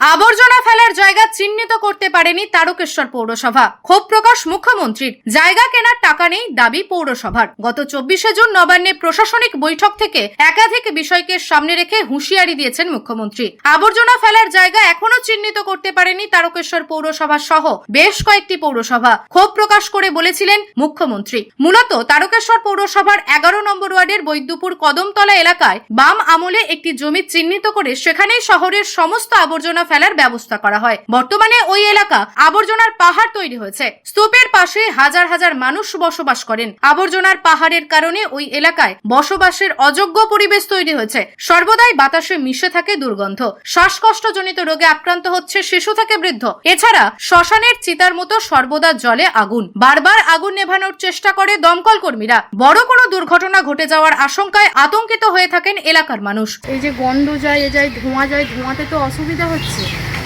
আবর্জনা ফেলার জায়গা চিহ্নিত করতে পারেনি তারকেশ্বর পৌরসভা। ক্ষোভ প্রকাশ মুখ্যমন্ত্রীর। জায়গা কেনার টাকা নেই দাবি পৌরসভার। গত চব্বিশে জুন নবান্নে প্রশাসনিক বৈঠক থেকে একাধিক বিষয়কে সামনে রেখে হুঁশিয়ারি দিয়েছেন মুখ্যমন্ত্রী। আবর্জনা ফেলার জায়গা এখনও চিহ্নিত করতে পারেনি তারকেশ্বর পৌরসভা সহ বেশ কয়েকটি পৌরসভা। ক্ষোভ প্রকাশ করে বলেছিলেন মুখ্যমন্ত্রী। মূলত তারকেশ্বর পৌরসভার এগারো নম্বর ওয়ার্ডের বৈদ্যপুর কদমতলা এলাকায় বাম আমলে একটি জমি চিহ্নিত করে সেখানেই শহরের সমস্ত আবর্জনা ফেলার ব্যবস্থা করা হয়। বর্তমানে ওই এলাকা আবর্জনার পাহাড় তৈরি হয়েছে। স্তূপের পাশে হাজার হাজার মানুষ বসবাস করেন। আবর্জনার পাহাড়ের কারণে ওই এলাকায় বসবাসের অযোগ্য পরিবেশ তৈরি হয়েছে। সর্বদাই বাতাসে মিশে থাকে দুর্গন্ধ। শ্বাসকষ্টজনিত রোগে আক্রান্ত হচ্ছে শিশু থেকে বৃদ্ধ। এছাড়া শ্মশানের চিতার মতো সর্বদা জলে আগুন। বারবার আগুন নেভানোর চেষ্টা করে দমকল কর্মীরা। বড় কোনো দুর্ঘটনা ঘটে যাওয়ার আশঙ্কায় আতঙ্কিত হয়ে থাকেন এলাকার মানুষ। এই যে গন্ধ যায়, এ যায়, ধোঁয়া যায়, ধোঁয়াতে তো অসুবিধা হচ্ছে।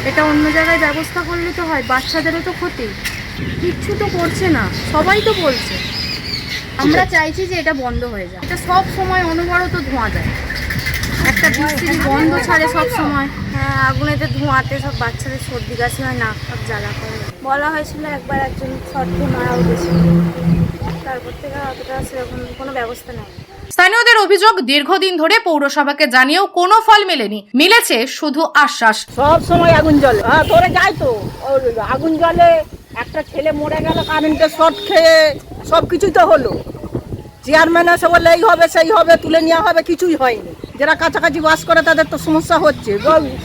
এটা অন্য জায়গায় ব্যবস্থা করলে তো হয় বাচ্চাদেরও তো ক্ষতি। কিচ্ছু তো করছে না সবাই তো বলছে। আমরা চাইছি যে এটা বন্ধ হয়ে যায় এটা সব সময় অনবরত ধোঁয়া যায় একটা বিশ্রী বন্ধ ছাড়ে সব সময়। হ্যাঁ আগুনেতে ধোঁয়াতে সব বাচ্চাদের সর্দি কাশি হয় নাক সব জ্বালা করে। বলা হয়েছিল একবার একজন শর্টে মারাও গেছিল। তারপর থেকে অতটা সেরকম কোনো ব্যবস্থা নেই স্থানীয়দের অভিযোগ দীর্ঘদিন ধরে পৌরসভাকে জানিয়েও কোনো ফল মেলেনি। মিলেছে শুধু আশ্বাস। সব সময় আগুন জ্বলে। হ্যাঁ তোরে যাই তো। আগুন জ্বলে, একটা ছেলে মরে গেল, কারেন্টের শর্ট খেয়ে সব কিছুই তো হলো। চেয়ারম্যান এসে বললে, এই হবে, সেই হবে, তুলে নেওয়া হবে, কিছুই হয়নি। যারা কাছাকাছি বাস করে, তাদের তো সমস্যা হচ্ছে।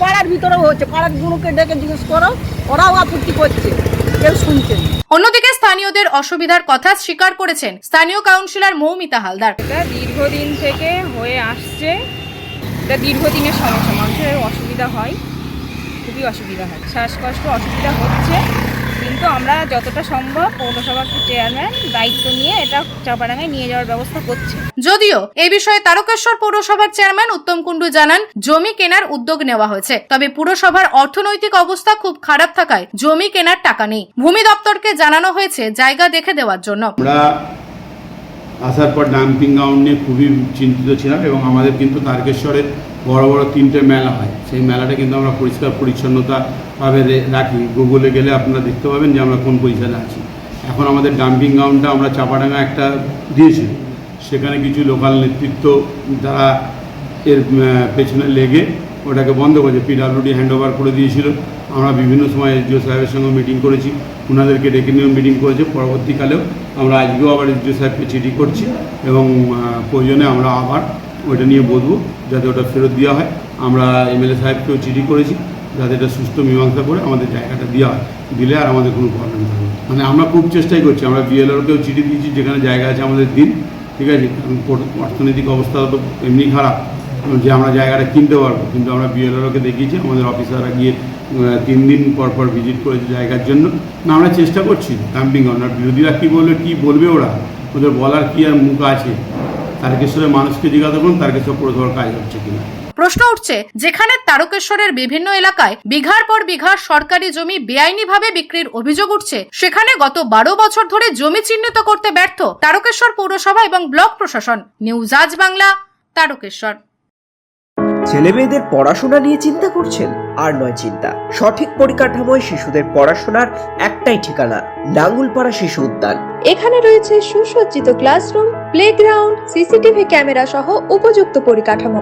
পাড়ার ভিতরেও হচ্ছে। পাড়ার গুলোকে ডেকে জিজ্ঞেস করো, ওরাও আপত্তি করছে। কেউ শুনছেন অন্যদিকে স্থানীয়দের অসুবিধার কথা স্বীকার করেছেন স্থানীয় কাউন্সিলর মৌমিতা হালদার। এটা দীর্ঘদিন থেকে হয়ে আসছে। এটা দীর্ঘদিনের সমস্যা। মানুষের অসুবিধা হয়। খুবই অসুবিধা হয়। শ্বাসকষ্ট অসুবিধা হচ্ছে। কিন্তু আমরা যতটা সম্ভব পৌরসভার চেয়ারম্যান দায়িত্ব নিয়ে এটা চাপাডাঙ্গায় নিয়ে যাওয়ার ব্যবস্থা করছে। যদিও এই বিষয়ে তারকেশ্বর পৌরসভার চেয়ারম্যান উত্তম কুণ্ডু জানান জমি কেনার উদ্যোগ নেওয়া হয়েছে তবে পুরসভার অর্থনৈতিক অবস্থা খুব খারাপ থাকায় জমি কেনার টাকা নেই। ভূমি দপ্তরকে জানানো হয়েছে জায়গা দেখে দেওয়ার জন্য। আমরা আসার পর ডাম্পিং গ্রাউন্ড নিয়ে খুবই চিন্তিত ছিলাম এবং আমাদের কিন্তু তারকেশ্বরে বড় বড় তিনটে মেলা হয়। সেই মেলাটা কিন্তু আমরা পরিষ্কার পরিচ্ছন্নতাভাবে রাখি। গুগলে গেলে আপনারা দেখতে পাবেন যে আমরা কোন পজিশনে আছি। এখন আমাদের ডাম্পিং গ্রাউন্ডটা আমরা চাপাডাঙ্গা একটা দিয়েছি। সেখানে কিছু লোকাল নেতৃত্ব যারা এর পেছনে লেগে ওটাকে বন্ধ করেছে। পিডাব্লিউডি হ্যান্ড ওভার করে দিয়েছিল। আমরা বিভিন্ন সময় এসডিও সাহেবের সঙ্গে মিটিং করেছি। ওনাদেরকে ডেকে নিয়েও মিটিং করেছে। পরবর্তীকালেও আমরা আজকেও আবার এসডিও সাহেবকে চিঠি করছি এবং প্রয়োজনে আমরা আবার ওইটা নিয়ে বলব, যাতে ওটা ফেরত দেওয়া হয়। আমরা এমএলএ সাহেবকেও চিঠি করেছি, যাতে এটা সুস্থ মীমাংসা করে আমাদের জায়গাটা দেওয়া হয়। দিলে আর আমাদের কোনো প্রবলেম থাকবে। মানে আমরা খুব চেষ্টাই করছি, আমরা বিএলআরকেও চিঠি দিয়েছি, যেখানে জায়গা আছে আমাদের দিন, ঠিক আছে? অর্থনৈতিক অবস্থা তো এমনি খারাপ। যে আমরা জায়গাটা কিনতে পারব, কিন্তু আমরা বিএলআরকে দেখিয়েছি, আমাদের অফিসাররা গিয়ে তিন দিন পর পর ভিজিট করেছে জায়গার জন্য। না, আমরা চেষ্টা করছি ডাম্পিং আর বিরোধীরা কী বলবে কী বলবে ওরা? ওদের বলার কী আর মুখ আছে? তারকেশ্বরের মানুষকে জিজ্ঞাসা করুন তারকেশ্বর পৌরসভার কাজ হচ্ছে কিনা। প্রশ্ন উঠছে, যেখানে তারকেশ্বরের বিভিন্ন এলাকায় বিঘার পর বিঘার সরকারি জমি বেআইনিভাবে বিক্রির অভিযোগ উঠছে, সেখানে গত বারো বছর ধরে জমি চিহ্নিত করতে ব্যর্থ তারকেশ্বর পৌরসভা এবং ব্লক প্রশাসন। নিউজ আজ বাংলা, তারকেশ্বর। ছেলে মেয়েদের পড়াশোনা নিয়ে চিন্তা করছেন? আর নয় চিন্তা। সঠিক পরিকাঠামোয় শিশুদের পড়াশোনার একটাই ঠিকানা নাঙ্গুলপাড়া শিশু উদ্যান। এখানে রয়েছে সুসজ্জিত ক্লাসরুম প্লেগ্রাউন্ড সিসিটিভি ক্যামেরা সহ উপযুক্ত পরিকাঠামো।